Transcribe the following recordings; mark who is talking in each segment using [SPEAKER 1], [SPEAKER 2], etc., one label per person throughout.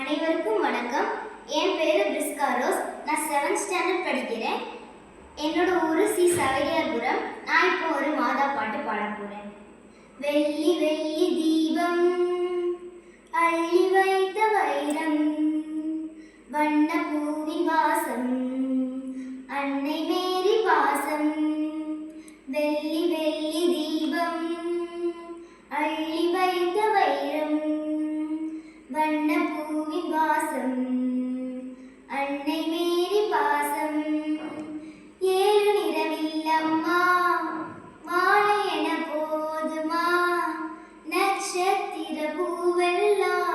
[SPEAKER 1] அனைவருக்கும் வணக்கம். என் பேர் பிரிஸ்கா ரோஸ். நான் செவன்த் ஸ்டாண்டர்ட் படிக்கிறேன். என்னோட ஊர் சி சவரியாபுரம் நான் இப்போ ஒரு மாதா பாட்டு பாட போகிறேன் வெள்ளி வெள்ளி தீபம் அள்ளி வைத்த வைரம் வண்ண பூமி வாசம் அன்னை மேரி வாசம் வெள்ளி பூவெல்லாம்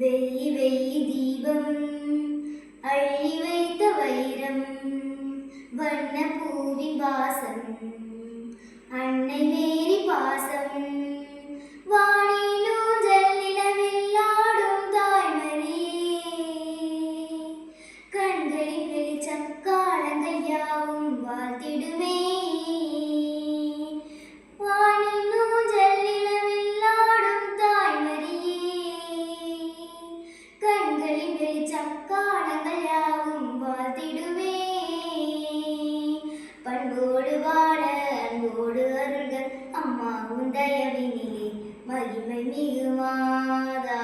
[SPEAKER 1] வெள்ளி வெள்ளி தீபம் அள்ளி வைத்த வைரம் வண்ண பூவின் அம்மா உன் தயவினிலே மகிமை மிகுமாதா.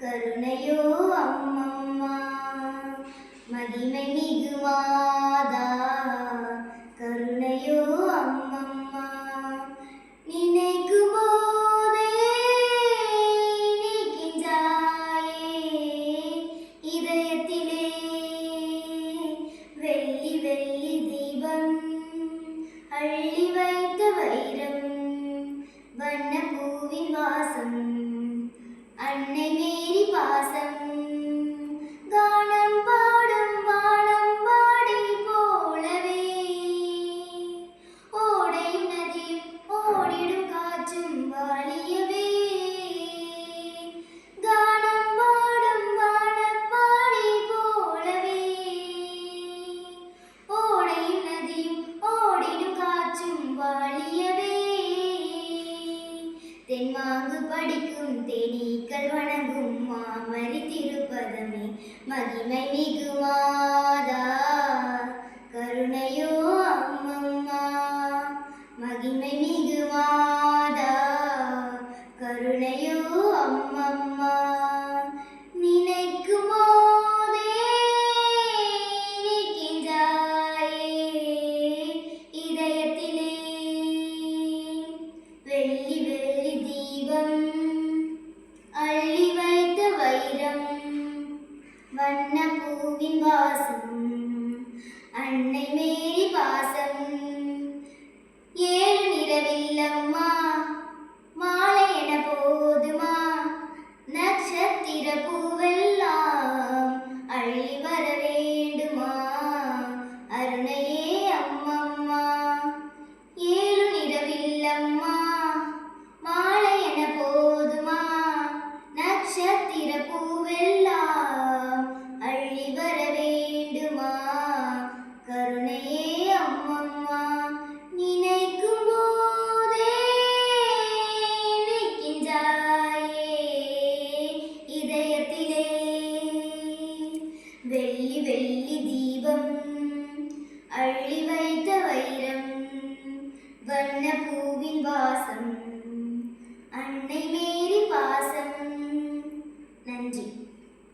[SPEAKER 1] கருணையோ அம்மம்மா மகிமை மிகுமாதா. கருணையோ அம்மம்மா நினைக்கும் போதே நிற்கின்றாயே இதயத்திலே வெள்ளி வெள்ளி தீபம் அள்ளி வைத்த வைர வண்ண பூவின் வாசம் அன்னை பாங்கு படிக்கும் தேனீக்கள் வணங்கும் மாமரி திருப்பதமே மகிமை மிகுமாதா. கருணையோ வண்ண பூவின் வாசம் அன்னை மேரி பாசம். ஏழு நிறவில்லம் வண்ண பூவின் வாசம் அன்னை